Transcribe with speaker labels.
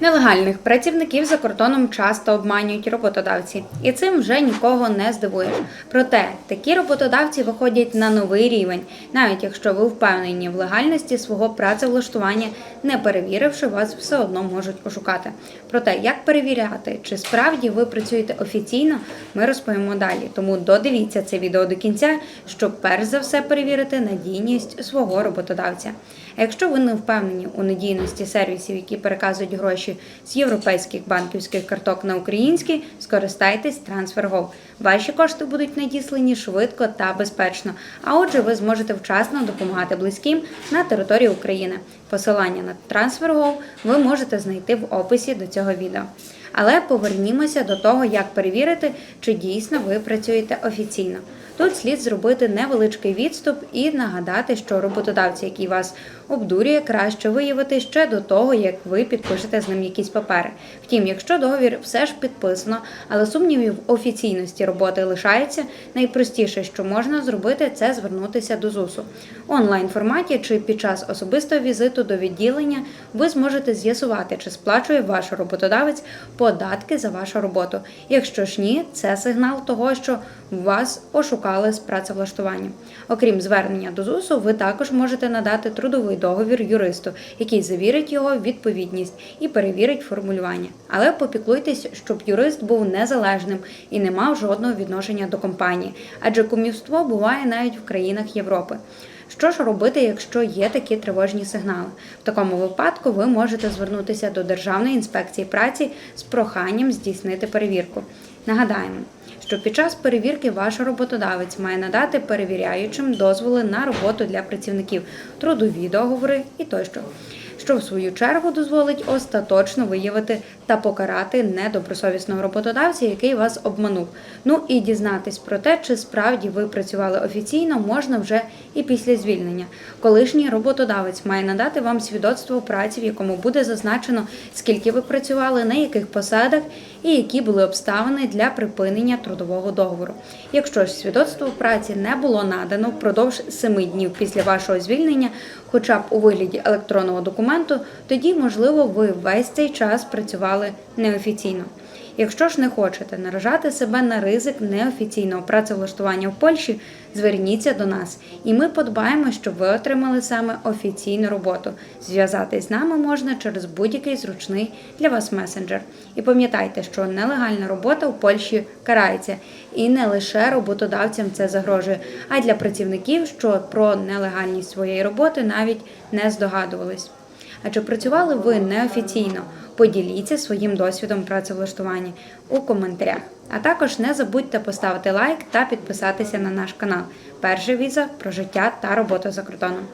Speaker 1: Нелегальних працівників за кордоном часто обманюють роботодавці, і цим вже нікого не здивуєш. Проте такі роботодавці виходять на новий рівень, навіть якщо ви впевнені в легальності свого працевлаштування, не перевіривши вас, все одно можуть ошукати. Про те, як перевіряти, чи справді ви працюєте офіційно, ми розповімо далі. Тому додивіться це відео до кінця, щоб перш за все перевірити надійність свого роботодавця. А якщо ви не впевнені у надійності сервісів, які переказують гроші з європейських банківських карток на українські, скористайтесь TransferGo. Ваші кошти будуть надіслані швидко та безпечно. А отже, ви зможете вчасно допомагати близьким на території України. Посилання на TransferGo ви можете знайти в описі до цього відео. Але повернімося до того, як перевірити, чи дійсно ви працюєте офіційно. Тут слід зробити невеличкий відступ і нагадати, що роботодавці, який вас обдурює, краще виявити ще до того, як ви підпишете з ним якісь папери. Втім, якщо договір все ж підписано, але сумнівів офіційності роботи лишається, найпростіше, що можна зробити, це звернутися до ЗУСу. Онлайн форматі чи під час особистого візиту до відділення ви зможете з'ясувати, чи сплачує ваш роботодавець податки за вашу роботу. Якщо ж ні, це сигнал того, що вас ошукали з працевлаштуванням. Окрім звернення до ЗУСу, ви також можете надати трудовий договір юристу, який завірить його відповідність і перевірить формулювання. Але попіклуйтесь, щоб юрист був незалежним і не мав жодного відношення до компанії, адже кумівство буває навіть в країнах Європи. Що ж робити, якщо є такі тривожні сигнали? В такому випадку ви можете звернутися до Державної інспекції праці з проханням здійснити перевірку. Нагадаємо, що під час перевірки ваш роботодавець має надати перевіряючим дозволи на роботу для працівників, трудові договори і тощо. Що в свою чергу дозволить остаточно виявити та покарати недобросовісного роботодавця, який вас обманув. Ну і дізнатись про те, чи справді ви працювали офіційно, можна вже і після звільнення. Колишній роботодавець має надати вам свідоцтво праці, в якому буде зазначено, скільки ви працювали, на яких посадах і які були обставини для припинення трудового договору. Якщо ж свідоцтво праці не було надано впродовж 7 днів після вашого звільнення, хоча б у вигляді електронного документу, тоді, можливо, ви весь цей час працювали неофіційно. Якщо ж не хочете наражати себе на ризик неофіційного працевлаштування в Польщі, зверніться до нас, і ми подбаємо, щоб ви отримали саме офіційну роботу. Зв'язатись з нами можна через будь-який зручний для вас месенджер. І пам'ятайте, що нелегальна робота в Польщі карається, і не лише роботодавцям це загрожує, а й для працівників, що про нелегальність своєї роботи навіть не здогадувались. А чи працювали ви неофіційно? Поділіться своїм досвідом працевлаштування у коментарях. А також не забудьте поставити лайк та підписатися на наш канал. Перша віза про життя та роботу за кордоном.